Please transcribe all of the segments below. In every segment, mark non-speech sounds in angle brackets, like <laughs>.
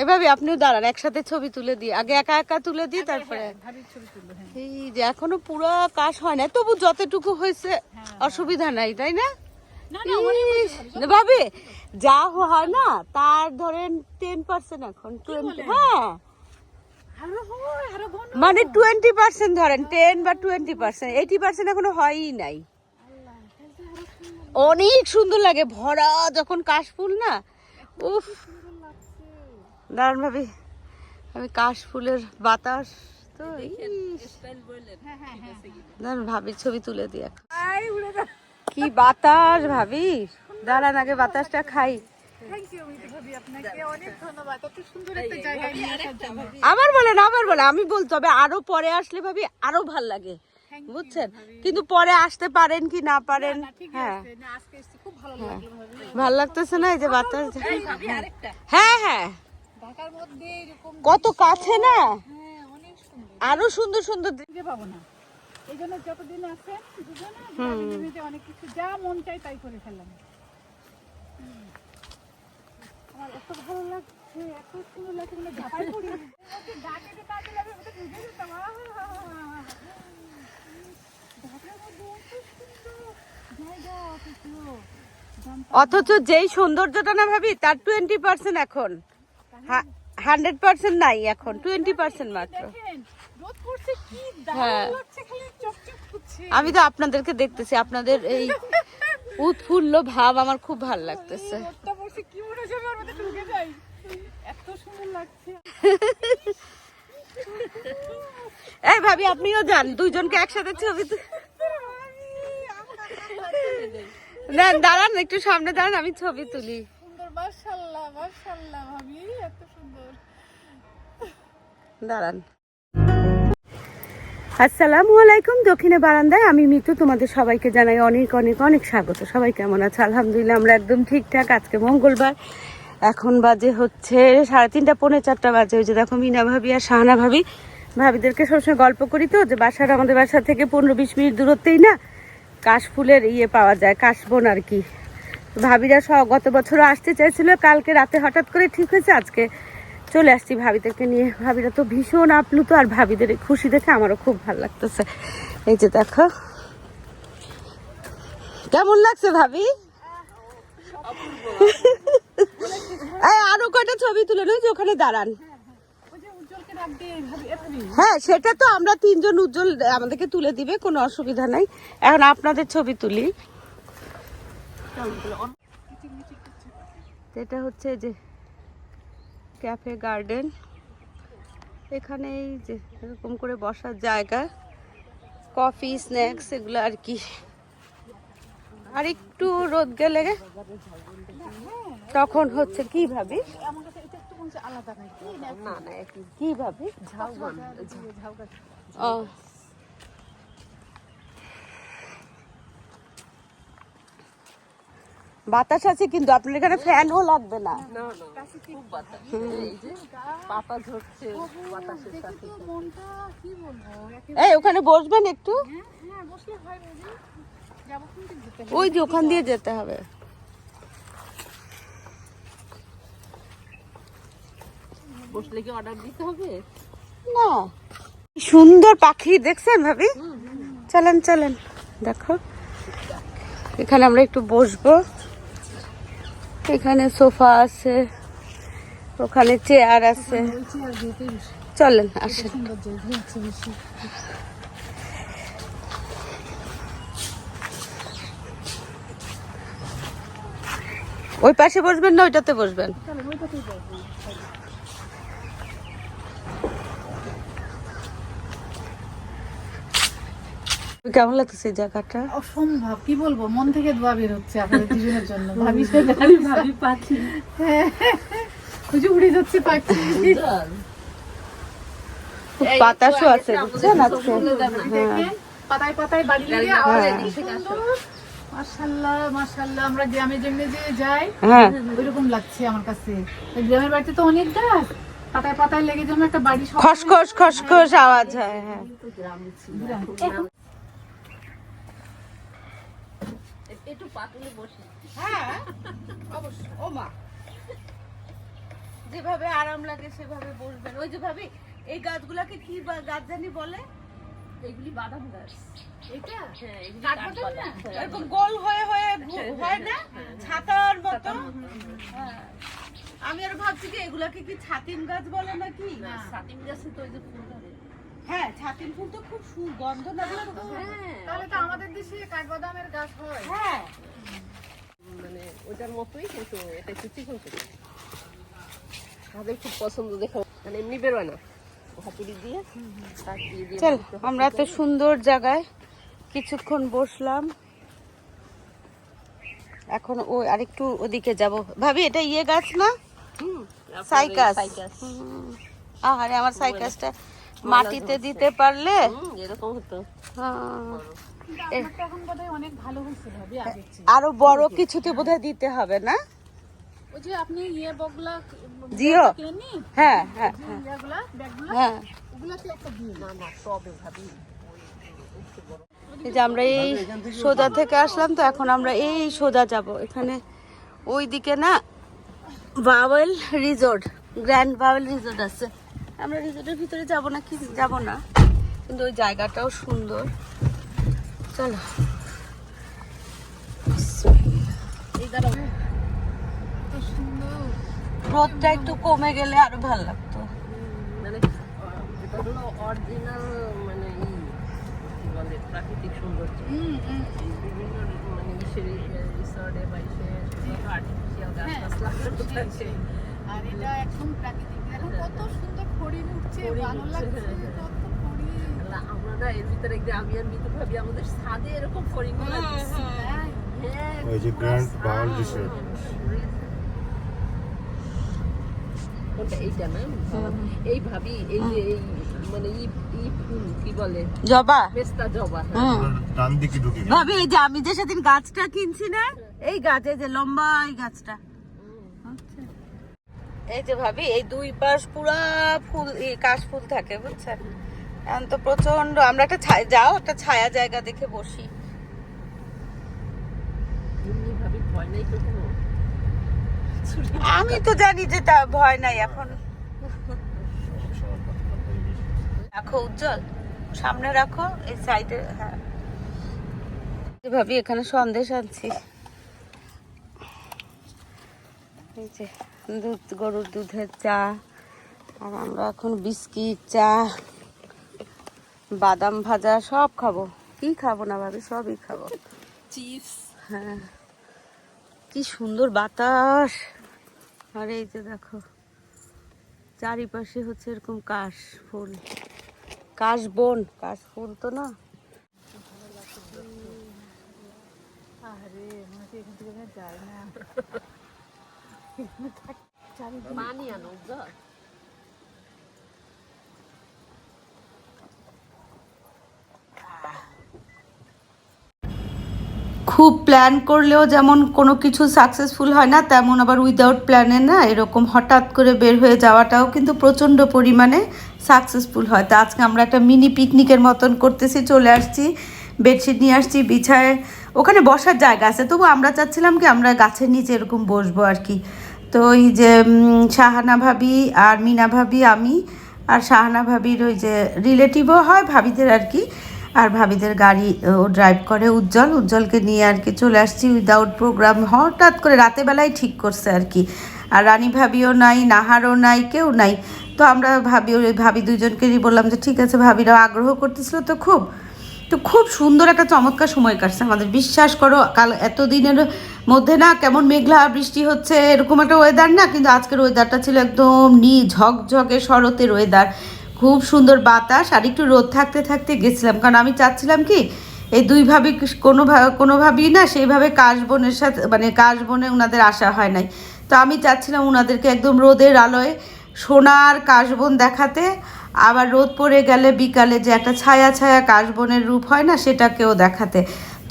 এভাবে আপনিও দাঁড়ান একসাথে ছবি তুলে দিই আগে একা একা তুলে দিই তারপরে তুলবো হ্যাঁ। এই যে এখনও পুরো কাজ হয় না তবু যতটুকু হয়েছে অসুবিধা নাই তাই না? ভাবি যা হয় না তার ধরেন টেন পার্সেন্ট এখন টোয়েন্টি হ্যাঁ। হয় মানে টোয়েন্টি পার্সেন্ট ধরেন টেন বা টোয়েন্টি পার্সেন্ট এইটি পার্সেন্ট এখনও হয়ই নাই। অনেক সুন্দর লাগে ভরা যখন কাশফুল না উফ। দারুণ ভাবি। আমি কাশফুলের বাতাস তো হ্যাঁ হ্যাঁ হ্যাঁ দারুণ ভাবির ছবি তুলে দিয়ে কি বাতাস ভাবি। দাঁড়ান আগে বাতাসটা খাই। থ্যাংক ইউ মিতু ভাবি আপনাকে অনেক ধন্যবাদ। এত সুন্দর একটা জায়গায় নিয়ে আসার জন্য আবার বলেন আবার বলে আমি বলতে হবে আরও পরে আসলে ভাবি আরও ভালো লাগে। বুঝছেন? কিন্তু পরে আসতে পারেন কি না পারেন হ্যাঁ। আছে না আজকে এসেছি খুব ভালো লাগল ভাবি। ভালো লাগতেছে না এই যে বাতাস? হ্যাঁ হ্যাঁ। ঢাকার মধ্যে এরকম কত কাছে না? হ্যাঁ অনেক সুন্দর। আরও সুন্দর সুন্দর দৃ- খুঁজে পাবো না। এই জন্য যতদিন আছেন দুজনে অনেক কিছু যা মন চাই তাই করে ফেললাম। আমার এত ভালো লাগছে এত সুন্দর লাগছে মানে ঝাঁপাই পড়ি। ডাকে যে কাজে লাগে ওটা ঢুকে যেতাম ঢাকার মধ্যে এত সুন্দর জায়গা অথচ যেই সৌন্দর্যটা না ভাবি তার টোয়েন্টি পার্সেন্ট এখন। হান্ড্রেড পার্সেন্ট নাই এখন টোয়েন্টি পার্সেন্ট মাত্র। হ্যাঁ। আমি তো আপনাদেরকে দেখতেছি আপনাদের এই উৎফুল্ল ভাব আমার খুব ভালো লাগতেছে। এই ভাবি আপনিও যান দুইজনকে একসাথে ছবি দাঁড়ান একটু সামনে দাঁড়ান আমি ছবি তুলি। দাঁড়ান। আসসালামু আলাইকুম, দক্ষিণে বারান্দায়। আমি মিতু, তোমাদের সবাইকে জানাই অনেক অনেক অনেক স্বাগত। সবাই কেমন আছে? আলহামদুলিল্লাহ, আমরা একদম ঠিকঠাক। আজকে মঙ্গলবার। এখন বাজে হচ্ছে সাড়ে তিনটা, পৌনে চারটা বাজে। ওই যে দেখো মিনা ভাবি আর শাহানা ভাবি। ভাবিদেরকে সবসময় গল্প করি তো, যে বাসার, আমাদের বাসা থেকে পনেরো, বিশ মিনিট দূরত্বেই না, কাশফুলের ইয়ে পাওয়া যায়, কাশবন আর কি। ভাবিরা সব গত বছরও আসতে চাইছিল কালকে রাতে হঠাৎ করে ঠিক হয়েছে, আজকে চলে আসছি ভাবিদেরকে নিয়ে। ভাবিরা তো ভীষণ আপ্লুত আর ভাবিদের খুশি দেখে আমারও খুব ভালো লাগতেছে। এই যে দেখো। কেমন লাগছে ভাবি? আরও কয়টা ছবি তুলে নয় যে ওখানে দাঁড়ান। হ্যাঁ সেটা তো আমরা তিনজন উজ্জ্বল আমাদেরকে তুলে দিবে, কোনো অসুবিধা নাই। এখন আপনাদের ছবি তুলি। এটা হচ্ছে যে ক্যাফে গার্ডেন। এখানে এই যে এরকম করে বসার জায়গা, কফি, স্ন্যাক্স এগুলো আর কি। আর একটু রোদ গেলে তখন হচ্ছে কি ভাবি? না না। কি ভাবি? ঝাউ। ও বাতাস আছে কিন্তু আপনার এখানে ফ্যানও লাগবে না। এই ওখানে বসবেন একটু? হ্যাঁ হ্যাঁ বসলে হয় বুঝি যাব কিন্তু যেতে ওই যে ওখান দিয়ে যেতে হবে। বসলে কি অর্ডার দিতে হবে? না। সুন্দর পাখি দেখছেন ভাবি? চলেন চলেন। দেখো। এখানে আমরা একটু বসবো। এখানে সোফা আছে ওখানে চেয়ার আছে। চলেন আসেন। ওই পাশে বসবেন না ওইটাতে বসবেন? কেমন লাগতেছে জায়গাটা? অসম্ভব কি বলব? মন থেকে দোয়া বের হচ্ছে আপনাদের দুজনের জন্য। ভাবি ভাবি পাখি। ওই যে উড়ে যাচ্ছে পাখি। বাতাসও আছে বুঝছেন? আজকে। পাতায় পাতায় বাড়ি লেগে আওয়াজ মাশাল্লাহ মাশাল্লাহ আমরা গ্রামে যেমনি যে যাই হ্যাঁ। ওইরকম লাগছে আমার কাছে। গ্রামের বাড়িতে তো অনেক গাছ। পাতায় পাতায় লেগে যেমন একটা বাড়ি খসখস খসখস আওয়াজ হয় হ্যাঁ। একটু পাতলে বসে। হ্যাঁ অবশ্য ও মা। যেভাবে আরাম লাগে সেভাবে বসবেন। ওই যে ভাবি এই গাছগুলাকে কি গাছ জানি বলে? এগুলি বাদাম গাছ। এটা? হ্যাঁ এরকম গোল হয়ে হয়ে হয় না? ছাতার মতো? হ্যাঁ। আমি আর ভাবছি কি এগুলাকে কি ছাতিম গাছ বলে নাকি? ছাতিম গাছে তো ওই যে ফুল। হ্যাঁ ছাতিম ফুল তো খুব সুগন্ধ না হ্যাঁ, তাহলে তো আমাদের দেশে কাঠবাদামের গাছ হয়। হ্যাঁ। মানে ওটার মতোই কিন্তু এটা একটু চিকন চিকন তাদের খুব পছন্দ দেখো। মানে এমনি বেরোয় না। চল আমরা তো সুন্দর জায়গায় কিছুক্ষণ বসলাম। এখন ওই আরেকটু ওদিকে যাব। ভাবি এটা ইয়ে গাছ না? সাইকাস। সাইকাস। আরে আমার সাইকাসটা মাটিতে দিতে পারলে? এরকম হতো। হ্যাঁ। আরও বড় কিছুতে বোধহয় দিতে হবে না? ওই যে আপনি ইয়ে বগলা জিও। হ্যাঁ হ্যাঁ। হ্যাঁ হ্যাঁ। ওগুলাতে একটা দিন। না না টবে ভাবি এই যে আমরা এই সোজা থেকে আসলাম তো এখন আমরা এই সোজা যাব। এখানে ওই দিকে না Bhawal resort grand Bhawal resort আছে। আমরা রিসোর্টের ভিতরে যাব না কি যাব না। কিন্তু ওই জায়গাটাও সুন্দর। চলো। রোদটা একটু কমে গেলে আরও ভালো লাগতো। মানে অরিজিনাল মানে প্রাকৃতিক সৌন্দর্য। বিভিন্ন মানে ইসের রিসর্টে বা আর্টিফিশিয়াল গাছ হ্যাঁ, লাগানো থাকে আর এটা একদম প্রাকৃতিক। এখন কত সুন্দর ফড়িং উঠছে ভালো লাগছে হ্যাঁ। কত ফড়িং আল্লাহ, আমরা না এর ভিতরে আমি আর মিতু ভাবি আমাদের ছাদে এরকম ফরিং লাগছে হ্যাঁ। হ্যাঁ ওই যে গ্র্যান্ড বাউল রিসোর্ট। এইটা না এই ভাবি এই যে এই মানে ই ই ফুল কি বলে? জবা। জবা হ্যাঁ। ডান দিকে ঢুকে ভাবি এই যে আমি যে সেদিন গাছটা কিনছি না এই গাছ এই যে লম্বা এই গাছটা। এই যে ভাবি এই দুই পাশ পুরা ফুল কাশ ফুল থাকে বুঝছেন? এখন তো প্রচণ্ড আমরা একটা ছায়া যাও একটা ছায়া জায়গা দেখে বসি। আমি তো জানি যে তা ভয় নাই এখন। রাখো উজ্জ্বল সামনে রাখো এই সাইডে হ্যাঁ। ভাবি এখানে সন্দেশ আনছি। এই যে দুধ গরুর দুধের চা আর আমরা এখন বিস্কিট চা বাদাম ভাজা সব খাব। কি খাব না ভাবি? সবই খাব। চিপস। হ্যাঁ। কি সুন্দর বাতাস। আর এই যে দেখো চারিপাশে হচ্ছে এরকম কাশ ফুল। কাশ বন কাশ ফুল তো না? আরে এখান থেকে যায় না? খুব প্ল্যান করলেও যেমন কোনো কিছু সাকসেসফুল হয় না, তেমন আবার উইদাউট প্ল্যানে না, এরকম হঠাৎ করে বের হয়ে যাওয়াটাও কিন্তু প্রচণ্ড পরিমাণে সাকসেসফুল হয়। তো আজকে আমরা একটা মিনি পিকনিকের মতন করতেছি, চলে আসছি বেডশিট নিয়ে আসছি, বিছায় ওখানে বসার জায়গা আছে, তবু আমরা চাচ্ছিলাম কি আমরা গাছের নিচে এরকম বসবো আর কি। তো ওই যে শাহানা ভাবি আর মিনা ভাবি, আমি আর শাহানা ভাবির ওই যে রিলেটিভও হয় ভাবিদের আর কি। আর ভাবিদের গাড়ি, ও ড্রাইভ করে উজ্জ্বল। উজ্জ্বলকে নিয়ে আর কি চলে আসছি উইদাউট প্রোগ্রাম হঠাৎ করে রাতে বেলায় ঠিক করছে আর কি। আর রানী ভাবিও নাই, নাহারও নাই, কেউ নাই। তো আমরা ভাবি, ওই ভাবি দুজনকেই বললাম যে, ঠিক আছে ভাবিরাও আগ্রহ করতেছিল তো খুব। তো খুব সুন্দর একটা চমৎকার সময় কাটছে। আমাদের বিশ্বাস করো, কাল এতদিনের মধ্যে না কেমন মেঘলা বৃষ্টি হচ্ছে, এরকম একটা ওয়েদার না, কিন্তু আজকের ওয়েদারটা ছিল একদম নি ঝকঝকে, শরতের ওয়েদার খুব সুন্দর বাতাস আর একটু রোদ থাকতে থাকতে গেছিলাম। কারণ আমি চাচ্ছিলাম কি, এই দুই ভাবি কোনো কোনোভাবেই না সেইভাবে কাশবনের সাথে মানে কাশবনে ওনাদের আসা হয় নাই। তো আমি চাচ্ছিলাম ওনাদেরকে একদম রোদের আলোয় সোনার কাশবন দেখাতে। আবার রোদ পড়ে গেলে বিকালে যে একটা ছায়া ছায়া কাশবনের রূপ হয় না, সেটাকেও দেখাতে।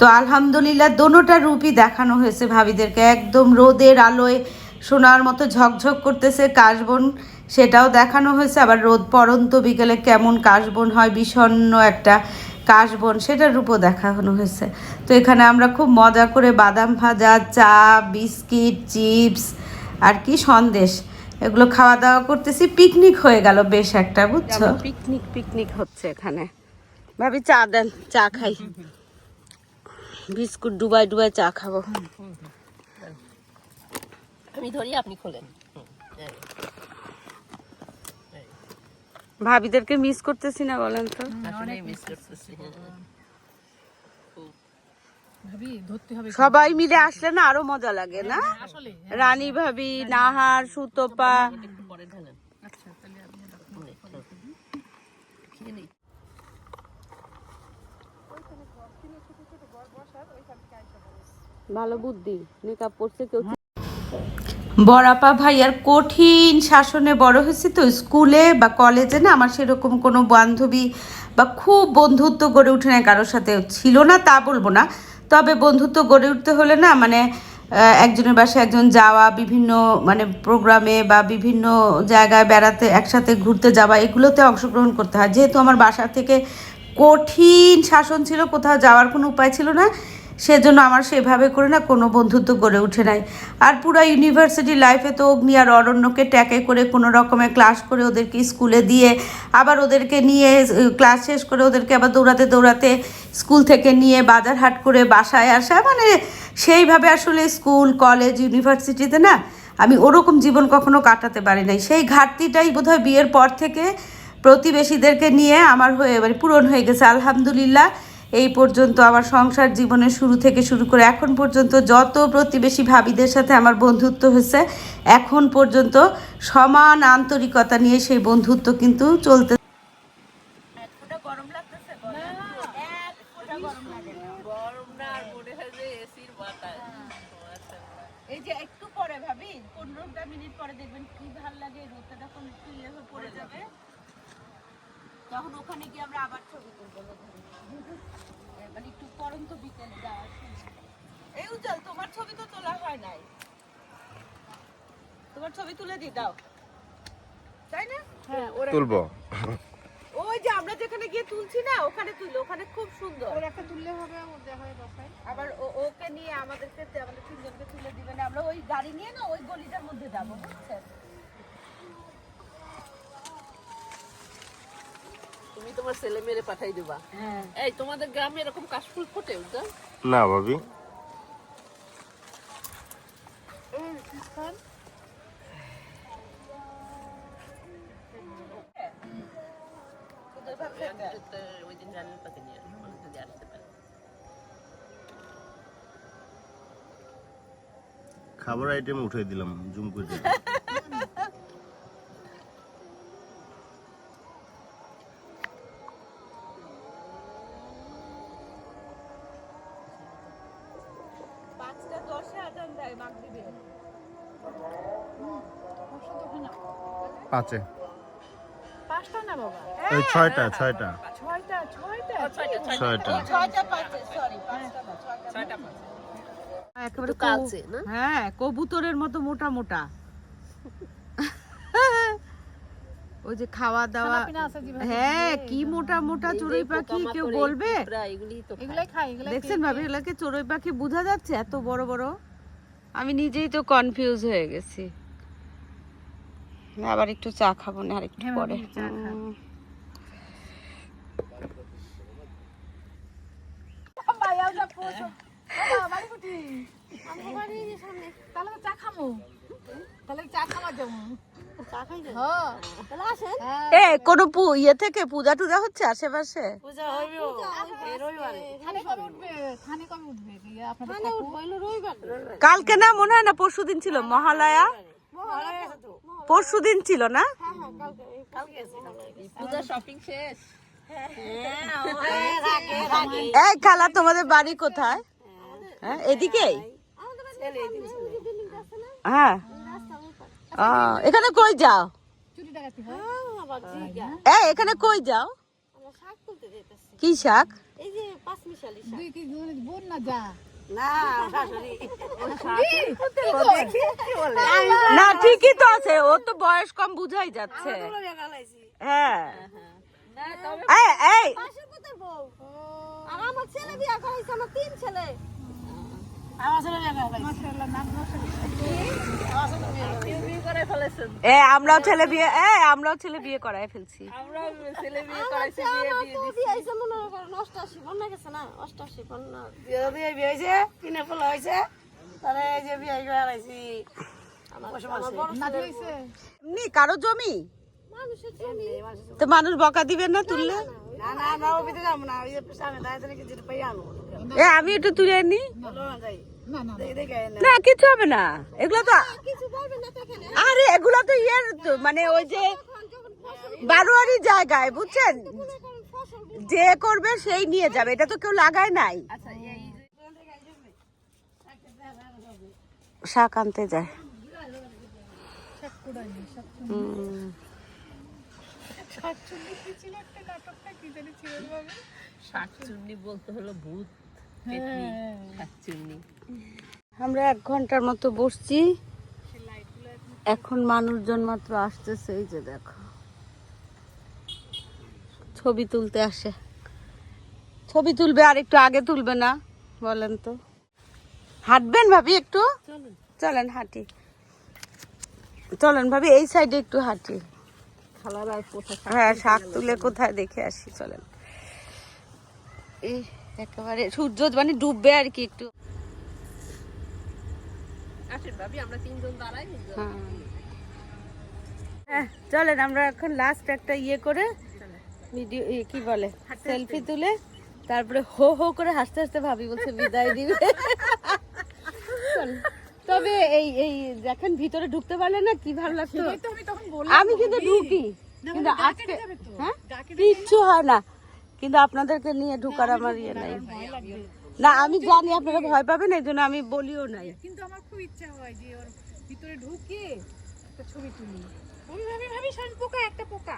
তো আলহামদুলিল্লাহ দোনোটা রূপই দেখানো হয়েছে ভাবিদেরকে। একদম রোদের আলোয় সোনার মতো ঝকঝক করতেছে কাশবন, সেটাও দেখানো হয়েছে। আবার রোদ পরন্ত বিকেলে কেমন কাশবন হয়, বিষণ্ণ একটা কাশবন, সেটার রূপও দেখানো হয়েছে। তো এখানে আমরা খুব মজা করে বাদাম ভাজা, চা, বিস্কিট, চিপস, আর কি সন্দেশ, এগুলো খাওয়া দাওয়া করতেছি। পিকনিক হয়ে গেল বেশ একটা, বুঝছ। পিকনিক পিকনিক হচ্ছে এখানে। ভাবি চা দেন, চা খাই। বিস্কুট ডুবাই ডুবাই চা খাব। আমি ধরি আপনি খোলেন। ভাবিদেরকে মিস করতেছি না বলেন তো? আসলে মিস করতেছি ভাবি ধরতে হবে সবাই মিলে আসলে না আরও মজা লাগে না? আসলে রানী ভাবি নাহার সুতপা একটু পরে ঢালেন আচ্ছা তাহলে আপনি খেয়ে নেই ভালো বুদ্ধি মেকআপ করছে কেউ বড়াপা ভাইয়ার কঠিন শাসনে বড় হয়েছে তো, স্কুলে বা কলেজে না আমার সেরকম কোনো বান্ধবী বা খুব বন্ধুত্ব গড়ে উঠে না কারোর সাথে। ছিল না, তা বলব না। তবে বন্ধুত্ব গড়ে উঠতে হলে না মানে একজনের বাসায় একজন যাওয়া, বিভিন্ন মানে প্রোগ্রামে বা বিভিন্ন জায়গায় বেড়াতে, একসাথে ঘুরতে যাওয়া, এগুলোতে অংশগ্রহণ করতে হয়। যেহেতু আমার বাসা থেকে কঠিন শাসন ছিল, কোথাও যাওয়ার কোনো উপায় ছিল না। সেজন্য আমার সেভাবে করে না, কোনো বন্ধুত্ব গড়ে উঠে নাই। আর পুরো ইউনিভার্সিটি লাইফে তো অগ্নি আর অরণ্যকে ট্যাকে করে কোনো রকমের ক্লাস করে ওদেরকে স্কুলে দিয়ে, আবার ওদেরকে নিয়ে ক্লাস শেষ করে ওদেরকে আবার দৌড়াতে দৌড়াতে স্কুল থেকে নিয়ে বাজার হাট করে বাসায় আসা মানে সেইভাবে আসলে স্কুল কলেজ ইউনিভার্সিটিতে না আমি ওরকম জীবন কখনো কাটাতে পারি নাই। সেই ঘাটতিটাই বোধহয় বিয়ের পর থেকে প্রতিবেশীদেরকে নিয়ে আমার হয়ে এবারে পূরণ হয়ে গেছে, আলহামদুলিল্লাহ। এই পর্যন্ত আমার সংসার জীবনের শুরু থেকে শুরু করে এখন পর্যন্ত যত প্রতিবেশী ভাবিদের সাথে আমার বন্ধুত্ব হয়েছে এখন পর্যন্ত সমান আন্তরিকতা নিয়ে সেই বন্ধুত্ব কিন্তু চলতে গরম না। আর যে এসির বাতাস। এই যে একটু পরে ভাবি পনেরোটা মিনিট পরে দেখবেন কি ভালো লাগে রোদটা যখন একটু ইয়ে হয়ে পড়ে যাবে। তখন ওখানে গিয়ে আমরা আবার ছবি তুলবো মানে একটু পরন্ত বিকেল যাওয়ার সময়। এই উজ্জ্বল তোমার ছবি তো তোলা হয় নাই? তোমার ছবি তুলে দি দাও। তাই না? তুলবো। ওই যে আমরা যেখানে গিয়ে তুলছি না ওখানে তুলো ওখানে খুব সুন্দর। ওর একটা তুললে হবে ওর দেখা হয় বাসায়। আবার ওকে নিয়ে আমাদেরকে আমাদের তিনজনকে তুলে দিবেন আমরা ওই গাড়ি নিয়ে না ওই গলিটার মধ্যে যাব বুঝছেন তুমি তোমার ছেলে মেরে পাঠাই দিবা। হ্যাঁ। এই তোমাদের গ্রামে এরকম কাশফুল ফোটে না ভাবি। ওই দিন রানীর পাখি পারে খাবার আইটেম উঠাই দিলাম জুম করে পাঁচে পাঁচটা না বাবা? এই ছয়টা ছয়টা। ছয়টা ছয়টা। ছয়টা ছয়টা। পাঁচে সরি পাঁচটা না ছয়টা একেবারে কালচে, না? হ্যাঁ কবুতরের মতো মোটা মোটা। <laughs> ওই যে খাওয়া দাওয়া আছে হ্যাঁ কি মোটা মোটা চড়ুই পাখি কেউ বলবে? দেখছেন ভাবি এগুলাকে চড়ুই পাখি বোঝা যাচ্ছে? এত বড় বড়। আমি নিজেই তো কনফিউজ হয়ে গেছি। আবার একটু চা খাব না আর একটু হ্যাঁ, পরে। ভাবি, চা খা। হুম। তাহলে তো চা খামু তাহলে চা খাওয়া যাব চা খাই হ্যাঁ তাহলে আসেন এ কোনো পু- ইয়ে থেকে পূজা টুজা হচ্ছে আশেপাশে? কালকে না মনে হয় না পরশু দিন ছিল মহালয়া? পরশু দিন ছিল না? এই খালা তোমাদের বাড়ি কোথায়? হ্যাঁ এদিকেই হ্যাঁ। এখানে কই যাও? চুরি ডাকাতি হয়। এই এখানে কই যাও? কি শাক? দুই কি দুই বোন না যা। না ঠিকই তো আছে ও তো বয়স কম বুঝাই যাচ্ছে। হ্যাঁ। এই, এই। করাইছে আমার তিন ফেলেছেন এ আমরাও ছেলে বিয়ে এ আমরাও ছেলে বিয়ে করায় ফেলছি। আমরা ছেলে বিয়ে করাইছি বিয়ে দিছি মনে বন্যা গেছে না বন্যা বিয়ে দিয়ে বিয়ে কিনে ফেলা এই যে বিয়ে করে আনাইছি এমনি কারও জমি তো মানুষ বকা দিবেন না তুললে আনো আমি একটু তুলে নি বলো না কিছু হবে না। এগুলো তো কিছু পারবে না তো এখানে। আরে এগুলো তো ইয়ের মানে ওই যে বারোয়ারি জায়গায় বুঝছেন? যে করবে সেই নিয়ে যাবে এটা তো কেউ লাগায় নাই। আচ্ছা শাক আনতে যায়। শাকচুন্নি বলতে হলো ভূত পেতনি শাকচুন্নি। আমরা এক ঘণ্টার মতো বসছি। এখন মানুষজন মাত্র আসতেছে এই যে দেখো। ছবি তুলতে আসে। ছবি তুলবে আর একটু আগে তুলবে না বলেন তো। হাঁটবেন ভাবি একটু? চলেন। হাঁটি। চলেন ভাবি এই সাইডে একটু হাঁটি। হ্যাঁ শাক তুলে কোথায় দেখে আসি চলেন। এই একেবারে সূর্য মানে ডুববে আর কি একটু আসেন ভাবি আমরা তিনজন দাঁড়াই হ্যাঁ। চলেন আমরা এখন লাস্ট একটা ইয়ে করে ভিডিও কি বলে? সেলফি তুলে তারপরে হো হো করে হাসতে হাসতে ভাবি বলছে বিদায় দিবে। <laughs> তবে এই এই দেখেন ভিতরে ঢুকতে পারলে না কি ভালো লাগতো? আমি আমি কিন্তু ঢুকি কিন্তু আজকে হ্যাঁ? কিচ্ছু হয় না। কিন্তু আপনাদেরকে নিয়ে ঢুকার আমার ইয়ে নাই। না আমি জানি আপনারা ভয় পাবেন এই জন্য আমি বলিও নাই। কিন্তু আমার খুব ইচ্ছা হয় যে ওর ভিতরে ঢুকে একটা ছবি তুলি। আমি ভাবি ভাবি শান পোকা একটা পোকা।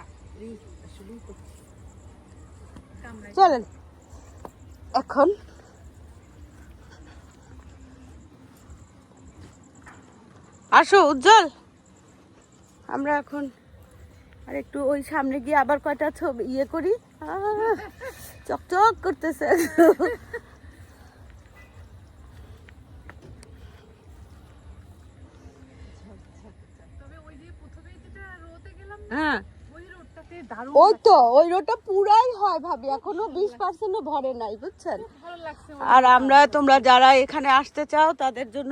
চলেন। এখন আসো উজ্জ্বল। আমরা এখন আর একটু ওই সামনে গিয়ে আবার কয়টা ছবি ইয়ে করি। চকচক করতেছে তবে ওই যে প্রথমে যেটা রোতে গেলাম হ্যাঁ। ওই রোডটাতে দারুণ ওই তো ওই রোডটা পুরাই হয় ভাবি এখনও বিশ পার্সেন্টও ভরে নাই বুঝছেন? আর আমরা তোমরা যারা এখানে আসতে চাও তাদের জন্য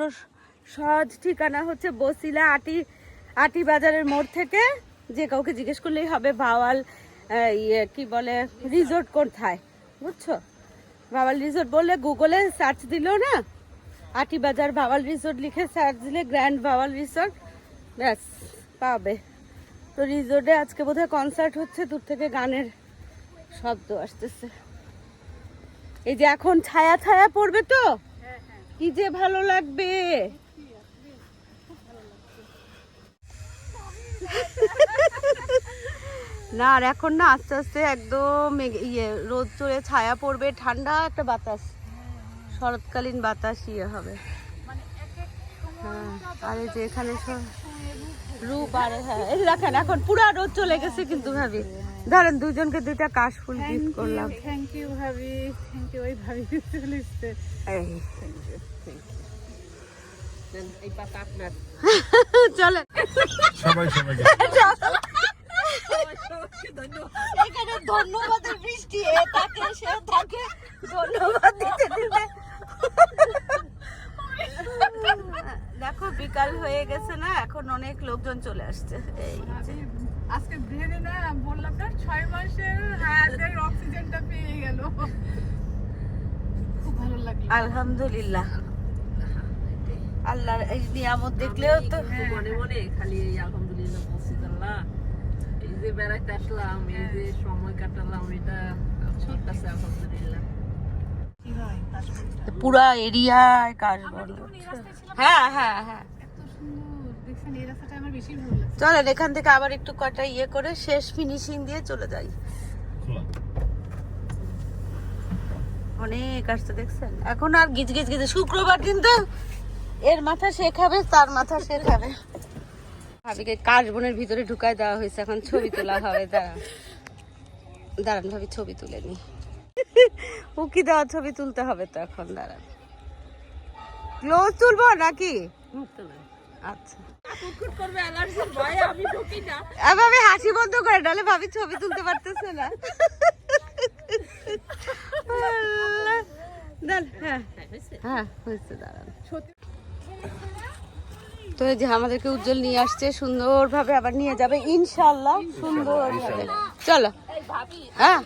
সহজ ঠিকানা হচ্ছে বসিলা আটি আটি বাজারের মোড় থেকে যে কাউকে জিজ্ঞেস করলেই হবে ভাওয়াল ইয়ে কি বলে রিসোর্ট কোথায় বুঝছ? ভাওয়াল রিসোর্ট বললে গুগলে সার্চ দিলেও না আটি বাজার ভাওয়াল রিসোর্ট লিখে সার্চ দিলে গ্র্যান্ড ভাওয়াল রিসোর্ট ব্যাস পাবে। তো রিজোর্টে আজকে বোধহয় কনসার্ট হচ্ছে দূর থেকে গানের শব্দ আসতেছে। এই যে এখন ছায়া ছায়া পড়বে তো? কি যে ভালো লাগবে। না আর এখন না আস্তে আস্তে একদম ইয়ে রোদ চড়ে ছায়া পড়বে ঠান্ডা একটা বাতাস শরৎকালীন বাতাস ইয়ে হবে। হ্যাঁ আর এই যে এখানে সব রূপ আর হ্যাঁ এই দেখেন এখন পুরা রোদ চলে গেছে কিন্তু ভাবি। ধরেন দুজনকে দুইটা কাশফুল গিফট করলাম। থ্যাংক ইউ ভাবি থ্যাংক ইউ ওই ভাবি চলে এসছে। <laughs> সবাই <laughs> এখানে ধন্যবাদের বৃষ্টি তাকে সে তাকে ধন্যবাদ দিতে দিতে। <laughs> দেখো বিকাল হয়ে গেছে না এখন অনেক লোকজন চলে আসছে। এই যে। আজকে ব্রেনে না বললাম না ছয় মাসের হায়াতের অক্সিজেনটা পেয়ে গেল। খুব ভালো লাগল। আলহামদুলিল্লাহ। আল্লাহর এই নিয়ামত দেখলেও তো মনে মনে খালি এই আলহামদুলিল্লাহ বলছি আল্লাহ এই যে বেড়াইতে আসলাম এই যে সময় কাটালাম এটা ঠিক আছে আলহামদুলিল্লাহ। হয় পুরা এরিয়ায় কাজ হ্যাঁ হ্যাঁ হ্যাঁ। এত সুন্দর। দেখছেন এই রাস্তাটা আমার বেশি ভালো লাগছে। চলেন এখান থেকে আবার একটু কটা ইয়ে করে শেষ ফিনিশিং দিয়ে চলে যাই। অনেক আসছে দেখছেন? এখন আর গিজ গিজ গিজ শুক্রবার দিন তো এর মাথা সে খাবে তার মাথা সে খাবে। ভাবিকে কাশবনের ভিতরে ঢুকায় দেওয়া হয়েছে এখন ছবি তোলা হবে দাঁড়ান দাঁড়ান ভাবি ছবি তুলে নি। উকি দেওয়া ছবি তুলতে হবে তো এখন, দাঁড়ান। ক্লোজ তুলবো নাকি? আচ্ছা। হাসি বন্ধ করে ভাবি ছবি তুলতে পারতেছে না। হ্যাঁ। হ্যাঁ তো এই যে আমাদেরকে উজ্জ্বল নিয়ে আসছে, সুন্দরভাবে আবার নিয়ে যাবে ইনশাল্লাহ সুন্দরভাবে। চলো। হ্যাঁ।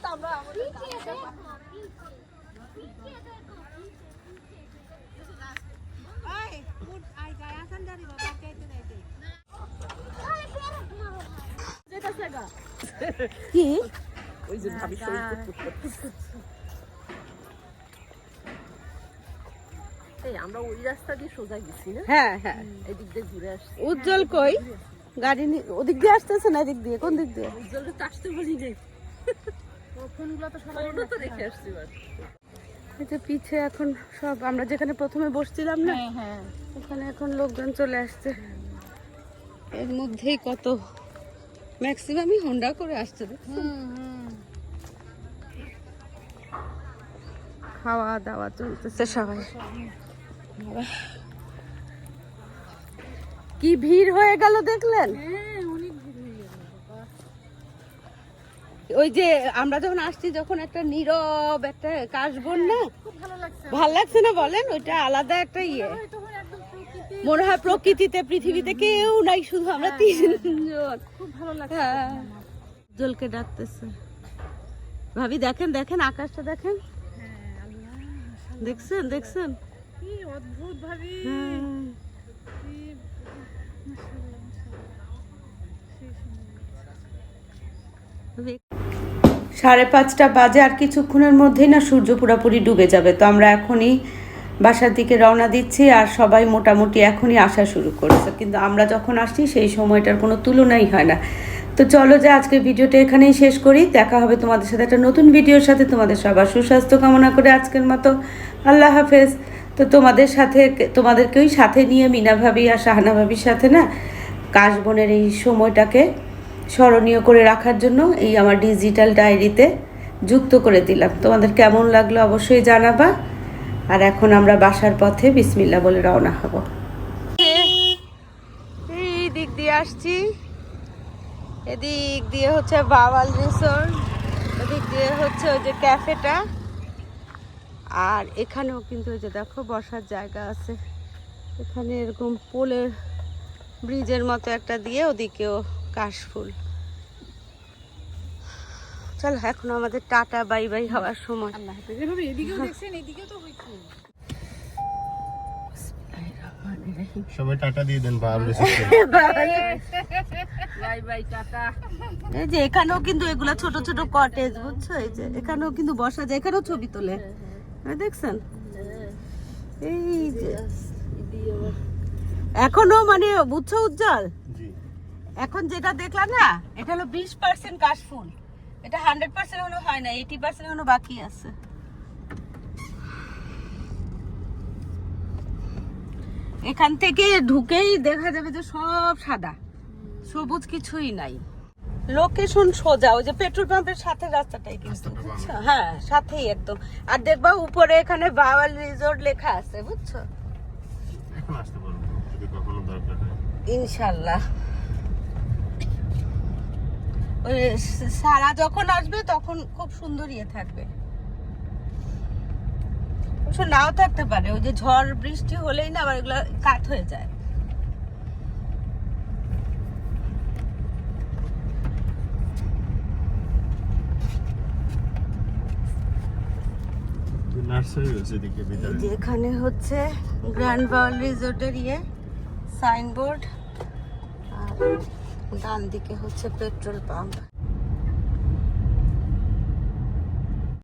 কি? ওই যে ভাবি শরীর কুটকুট করতেছে। এই আমরা ওই রাস্তা দিয়ে সোজা গেছি না? হ্যাঁ হ্যাঁ। এদিক দিয়ে ঘুরে আসছি। উজ্জ্বল কই? গাড়ি ওদিক দিয়ে আসতেছে না এদিক দিয়ে? কোন দিক দিয়ে? উজ্জ্বলকে তো আসতে বলি নেই। ফোনগুলো তো সবাই ফোনও তো রেখে আসছি এবার এই যে পিছে এখন সব আমরা যেখানে প্রথমে বসছিলাম না হ্যাঁ হ্যাঁ। ওখানে এখন লোকজন চলে আসছে। এর মধ্যেই কত ম্যাক্সিমামই হোন্ডা করে আসছে খাওয়া দাওয়া চলতেছে সবাই। কি ভিড় হয়ে গেল দেখলেন? হ্যাঁ হয়ে ওই যে আমরা যখন আসছি যখন একটা নীরব একটা কাশবন না ভালো লাগছে। ভালো লাগছে না বলেন? ওইটা আলাদা একটা ইয়ে। প্রকৃতি মনে হয় প্রকৃতিতে পৃথিবীতে কেউ নাই শুধু আমরা তিনজন খুব ভালো লাগছে। হ্যাঁ। জলকে ডাকতেছে। ভাবি দেখেন দেখেন আকাশটা দেখেন। দেখছেন দেখছেন? কি অদ্ভুত ভাবি। সুন্দর। সাড়ে পাঁচটা বাজে আর কিছুক্ষণের মধ্যেই না সূর্য পুরোপুরি ডুবে যাবে। তো আমরা এখনই বাসার দিকে রওনা দিচ্ছি আর সবাই মোটামুটি এখনই আসা শুরু করেছে। কিন্তু আমরা যখন আসছি, সেই সময়টার কোনো তুলনাই হয় না। তো চলো যে আজকের ভিডিওটা এখানেই শেষ করি। দেখা হবে তোমাদের সাথে একটা নতুন ভিডিওর সাথে। তোমাদের সবার সুস্বাস্থ্য কামনা করে আজকের মতো। আল্লাহ হাফেজ। তো তোমাদের সাথে, তোমাদেরকেই সাথে নিয়ে মিনা ভাবি আর শাহানা ভাবির সাথে না কাশবনের এই সময়টাকে স্মরণীয় করে রাখার জন্য এই আমার ডিজিটাল ডায়েরিতে যুক্ত করে দিলাম। তোমাদের কেমন লাগল অবশ্যই জানাবা। আর এখন আমরা বাসার পথে বিসমিল্লা বলে রওনা হব। এই দিক দিয়ে আসছি। এদিক দিয়ে হচ্ছে বাওয়াল রিসোর্ট, এদিক দিয়ে হচ্ছে ওই যে ক্যাফেটা। আর এখানেও কিন্তু ওই যে দেখো বসার জায়গা আছে। এখানে এরকম পোলের ব্রিজের মতো একটা দিয়ে ওদিকেও কাশফুল। চলো এখন আমাদের টাটা বাই বাই হওয়ার সময়। সবাই টাটা দিয়ে দেন <laughs> বাই। By tata. এই যে এখানেও কিন্তু এগুলা ছোট ছোট কটেজ বুঝছ? এই যে এখানেও কিন্তু বসা যায় এখানেও ছবি তোলে। দেখছেন? এই যে। এখনও মানে বুঝছ উজ্জ্বল? এখন যেটা দেখলাম না এটা হলো বিশ পার্সেন্ট কাশফুল। এটা হান্ড্রেড পার্সেন্ট এখনও হয় না এইটি পার্সেন্ট এখনও বাকি আছে। এখান থেকে ঢুকেই দেখা যাবে যে সব সাদা সবুজ কিছুই নাই। লোকেশন সোজা ওই যে পেট্রোল পাম্পের সাথে রাস্তাটাই কিন্তু। বুঝছ? হ্যাঁ সাথেই একদম। আর দেখবা উপরে এখানে বাওয়াল রিসোর্ট লেখা আছে বুঝছ? ইনশাল্লাহ। সারা যখন আসবে তখন খুব সুন্দর ইয়ে থাকবে। অবশ্য নাও থাকতে পারে ওই যে ঝড় বৃষ্টি হলেই না আবার এগুলো কাত হয়ে যায়। নার্সারি রয়েছে এদিকে এই ভিতরে যে এখানে হচ্ছে গ্র্যান্ড বাউল রিসোর্টের ইয়ে সাইনবোর্ড আর ডান দিকে হচ্ছে পেট্রোল পাম্প।